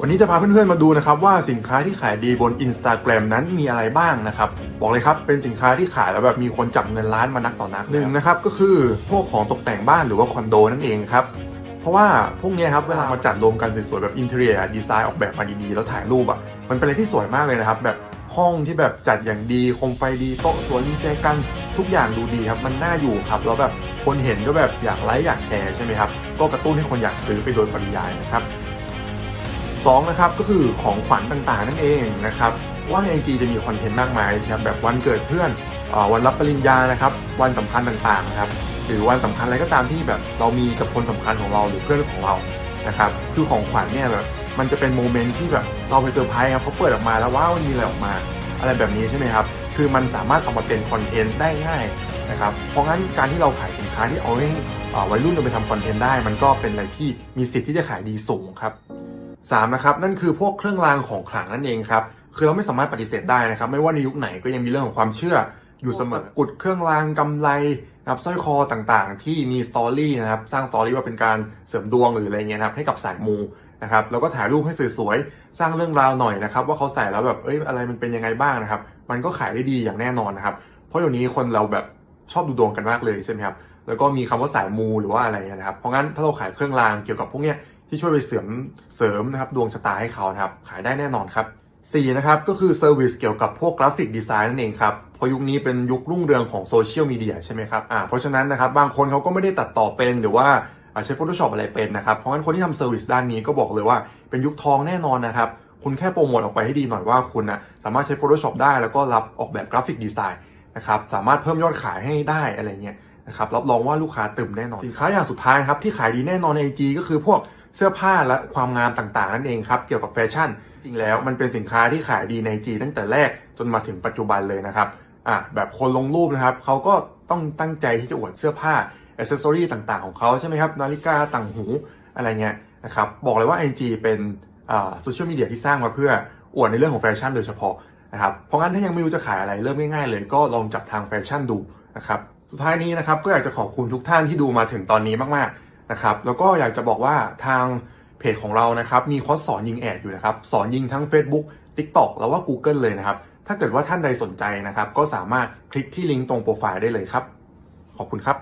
วันนี้จะพาเพื่อนๆมาดูนะครับว่าสินค้าที่ขายดีบน Instagram นั้นมีอะไรบ้างนะครับ บอกเลยครับเป็นสินค้าที่ขายแล้วแบบมีคนจับเงินล้านมานักต่อนักหนึ่งนะครับก็คือพวกของตกแต่งบ้านหรือว่าคอนโดนั่นเองครับเพราะว่าพวกเนี้ยครับเวลามาจัดรวมกันสวยๆแบบอินเทอร์เนียดีไซน์ออกแบบมาดีๆแล้วถ่ายรูปอะมันเป็นอะไรที่สวยมากเลยนะครับแบบห้องที่แบบจัดอย่างดีโคมไฟดีโต๊ะสวยมีแจกันทุกอย่างดูดีครับมันน่าอยู่ครับแล้วแบบคนเห็นก็แบบอยากไลค์อยากแชร์ใช่ไหมครับก็กระตุ้นให้คนอยากซื้อไปโดยปริยายนะครับ สองนะครับก็คือของขวัญต่างๆ นั่นเองนะครับว่าในไอจีจะมีคอนเทนต์มากมายนะครับแบบวันเกิดเพื่อนอวันรับปริญญานะครับ วันสำคัญต่างๆนะครับหรือวันสำคัญอะไรก็ตามที่แบบเรามีกับคนสำคัญของเราหรือเพื่อนของเรานะครับคือของขวัญเนี่ยแบบมันจะเป็นโมเมนต์ที่แบบเราไปเซอร์ไพรส์ครับเขาเปิดออกมาแล้วว้าวมันมีอะไรออกมา อะไรแบบนี้ใช่ไหมครับคือมันสามารถเอามาเป็นคอนเทนต์ได้ง่ายนะครับเพราะงั้นการที่เราขายสินค้าที่เอาให้เอ่อวัยรุ่นเอาไปทำคอนเทนต์ได้ มันก็เป็นอะไรที่มีสิทธิ์ที่จะขายดีสูงครับ สามนะครับนั่นคือพวกเครื่องรางของขลังนั่นเองครับคือเราไม่สามารถปฏิเสธได้นะครับ ไม่ว่าในยุคไหนก็ยังมีเรื่องของความเชื่ออยู่เสมอกุดเครื่องรางกำไรนะครับสร้อยคอต่างๆ ที่มีสตอรี่นะครับสร้างสตอรี่ว่าเป็นการเสริมดวงหรืออะไรเงี้ยนะครับให้กับสายมูนะครับแล้วก็ถ่ายรูปให้สวยๆสร้างเรื่องราวหน่อยนะครับว่าเขาใส่แล้วแบบเอ้ยอะไรมันเป็นยังไงบ้างนะครับ มันก็ขายได้ดีอย่างแน่นอนนะครับ เพราะเดี๋ยวนี้คนเราแบบชอบดูดวงกันมากเลยใช่ไหมครับแล้วก็มีคำว่าสายมูหรือว่าอะไรนะครับเพราะงั้นถ้าเราขายเครื่องรางเกี่ยวกับพวกเนี้ย ที่ช่วยไปเสริมเสริมนะครับดวงชะตาให้เขานะครับขายได้แน่นอนครับ4นะครับก็คือเซอร์วิสเกี่ยวกับพวกกราฟิกดีไซน์นั่นเองครับเพราะยุคนี้เป็นยุครุ่งเรืองของโซเชียลมีเดียใช่ไหมครับอ่าเพราะฉะนั้นนะครับบางคนเขาก็ไม่ได้ตัดต่อเป็นหรือว่าใช้ Photoshop อะไรเป็นนะครับ เพราะงั้นคนที่ทำเซอร์วิสด้านนี้ก็บอกเลยว่าเป็นยุคทองแน่นอนนะครับ คุณแค่โปรโมทออกไปให้ดีหน่อยว่าคุณนะสามารถใช้ Photoshop ได้แล้วก็รับออกแบบกราฟิกดีไซน์นะครับสามารถเพิ่มยอดขายให้ได้อะไรเงี้ยนะครับรับรองว่าลูกค้าตื่มแน่นอน สินค้าอย่างสุดท้ายครับที่ขายดีแน่นอนใน IG ก็คือพวก เสื้อผ้าและความงามต่างๆนั่นเองครับเกี่ยวกับแฟชั่น จริงแล้วมันเป็นสินค้าที่ขายดีใน IG ตั้งแต่แรกจนมาถึงปัจจุบันเลยนะครับอะแบบคนลงรูปนะครับเขาก็ต้องตั้งใจที่จะอวดเสื้อผ้าอ c เซสซอรี่ต่างๆของเขาใช่ไหมครับนาฬิกาต่างหูอะไรเงี้ยนะครับบอกเลยว่า IG เป็นโซเชียลมีเดียที่สร้างมาเพื่ออวดในเรื่องของแฟชั่นโดยเฉพาะนะครับเพราะงั้นถ้ายังไม่รู้จะขายอะไรเริ่มง่ายๆเลยก็ลองจับทางแฟชั่นดูนะครับสุดท้ายนี้นะครับก็อยากจะขอบคุณทุกท่านที่ดูมาถึงตอนนี้มากๆ นะครับแล้วก็อยากจะบอกว่าทางเพจของเรานะครับมีคอร์สสอนยิงแอดอยู่นะครับสอนยิงทั้ง Facebook TikTok แล้วว่า Google เลยนะครับ ถ้าเกิดว่าท่านใดสนใจนะครับ ก็สามารถคลิกที่ลิงก์ตรงโปรไฟล์ได้เลยครับ ขอบคุณครับ